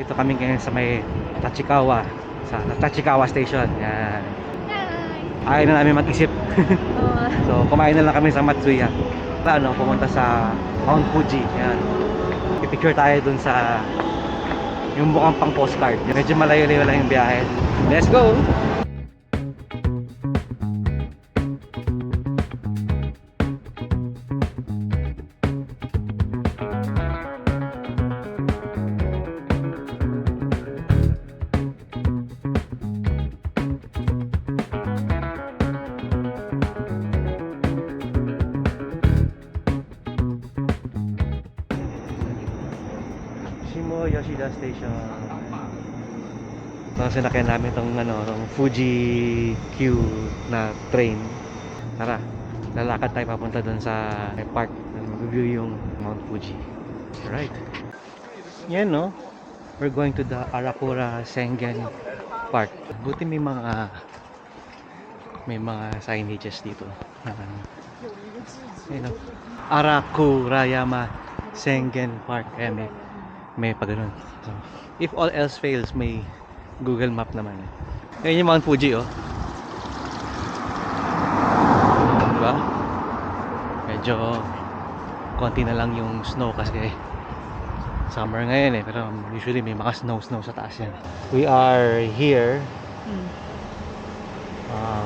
Dito kami ngayon sa may Tachikawa. Sa Tachikawa Station. Yan. Ayaw na namin mag-isip. So, kumain na lang kami sa Matsuya. Ano, pumunta sa Mount Fuji. Yan. Pipicture tayo dun sa yung mukhang pang postcard. Medyo malayo-layo lang yung biyahe. Let's go! Yoshida Station. Tapos sinakyan namin itong ano, tong Fuji Q na train. Tara, lalakad tayo papunta doon sa park na mag-view yung Mount Fuji. Alright. Yan no. We're going to the Arakura Sengen Park. Buti may mga may mga signages dito. Ayun no. Arakurayama Sengen Park. Ayan, may pa ganun. So, if all else fails, may Google Map naman. Eh. Ayun yung Mount Fuji, oh. Diba? Medyo konti na lang yung snow kasi summer ngayon eh. Pero usually may mga snow-snow sa taas yan. We are here. Hmm. Uh,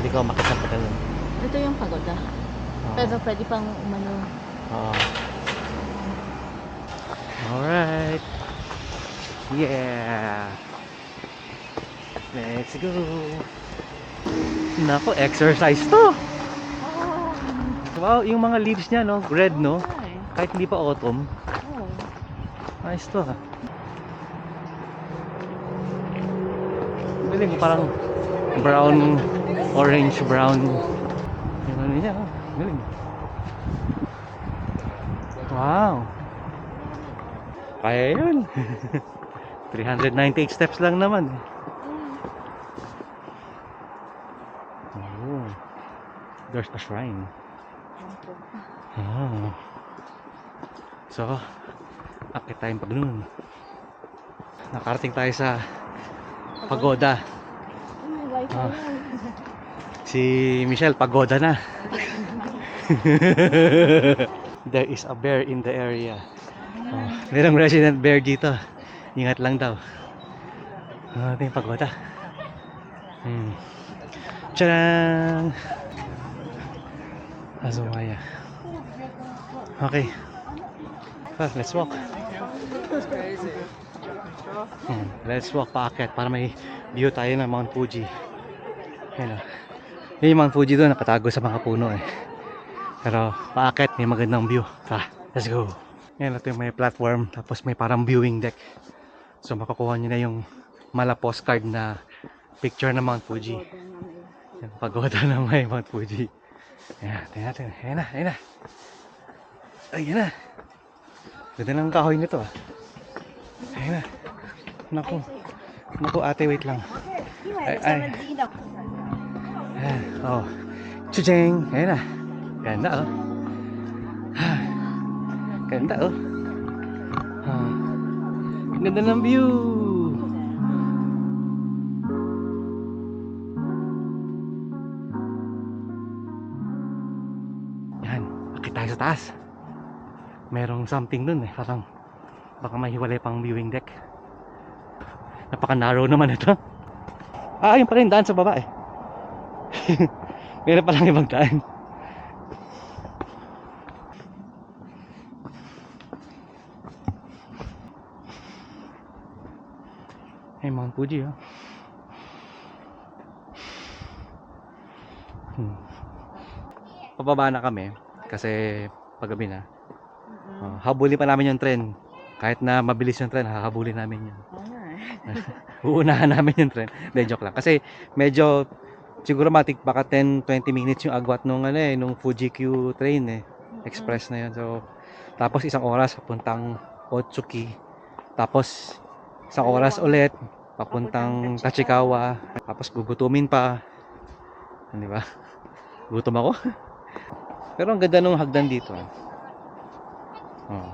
hindi ko makita pa ganun. Ito yung pagoda. Ah, Pero pwede pang umano. ah. Alright. Yeah. Let's go. Nako, exercise to. Wow, yung mga leaves niya, no? Red, no? Kahit hindi pa autumn. Nice to, ha? Galing, parang brown, orange, brown. Yung ano niya, oh. Wow. Kaya yun. 398 steps lang naman. Oh. There's a shrine. Oh. So, akit tayong pag noon. Nakarating tayo sa pagoda. Yan. Si Michelle, pagoda na. There is a bear in the area. Oh, merong resident bear dito. Ingat lang daw. Natin yung pagoda? Hmm. Tcharam! Azumaya. Okay. Ah, let's walk. Hmm, let's walk paakyat para may view tayo ng Mount Fuji. Ayan o. Yun yung Mount Fuji doon, nakatago sa mga puno eh. Pero paakyat, may magandang view. Tara, let's go. Ayan, ito yung may platform, tapos may parang viewing deck. So makukuha nyo na yung mala postcard na picture ng Mount Fuji. Yung pagoda na may Mount Fuji. Ayan, tingnan natin. Ayan na, ayan na. Ayan na. Ganda ng kahoy nito ah. Ayan na. Naku. Naku ate, wait lang. Ay, ay. Ayan, oh. Chucheng! Ayan na. Ganda oh. Ganda oh. Ah. Ganda ng view. Yan, akit tayo sa taas. Merong something dun eh, parang baka mahiwalay pang viewing deck. Napaka-narrow naman ito. Ah, yun pa rin, daan sa baba eh. Meron palang ibang daan. Hey, Mount Fuji oh. Hmm. Pababa na kami kasi paggabi na. Oh, habulin pa namin yung tren. Kahit na mabilis yung tren, hahabulin namin yun. Uunahan namin yung tren. Hindi, joke lang. Kasi medyo siguro matik baka 10-20 minutes yung agwat nung ano eh, nung Fuji Q train eh. Express na yun. So, tapos isang oras papuntang Otsuki. Tapos isang oras ulit papuntang Tachikawa. Tapos gugutumin pa. Di ba? Gutom ako. Pero ang ganda nung hagdan dito. Oh.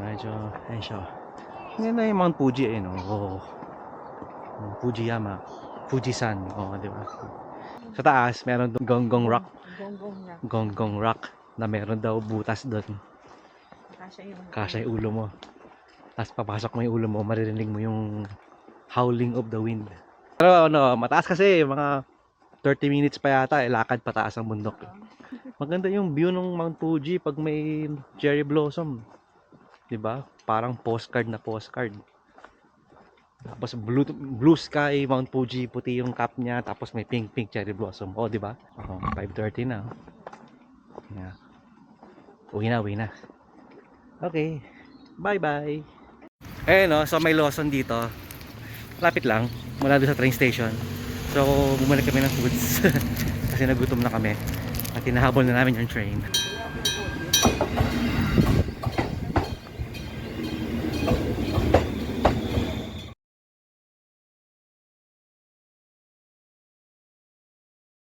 Medyo, ayun siya. Yan na yung Mount Fuji eh, no? Oh. Fujiyama. Fujisan. Oo, di ba? Sa taas, meron doon Gonggong Rock. Gonggong Rock na meron daw butas doon. Kasha yung ulo mo. Tapos papasok mo yung ulo mo, maririnig mo yung howling of the wind. Pero ano, mataas kasi, mga 30 minutes pa yata, eh, lakad pataas ang bundok. Maganda yung view ng Mount Fuji pag may cherry blossom. 'Di ba? Parang postcard na postcard. Tapos blue, blue sky, Mount Fuji, puti yung cap niya, tapos may pink pink cherry blossom. Oh, 'di ba? Oh, 5:30 na. Yeah. Uwi na, uwi na. Okay. Bye-bye. Eh no, so may Lawson dito. Lapit lang, mula doon sa train station. So, bumalik kami ng foods. Kasi nagutom na kami. At hinahabol na namin yung train.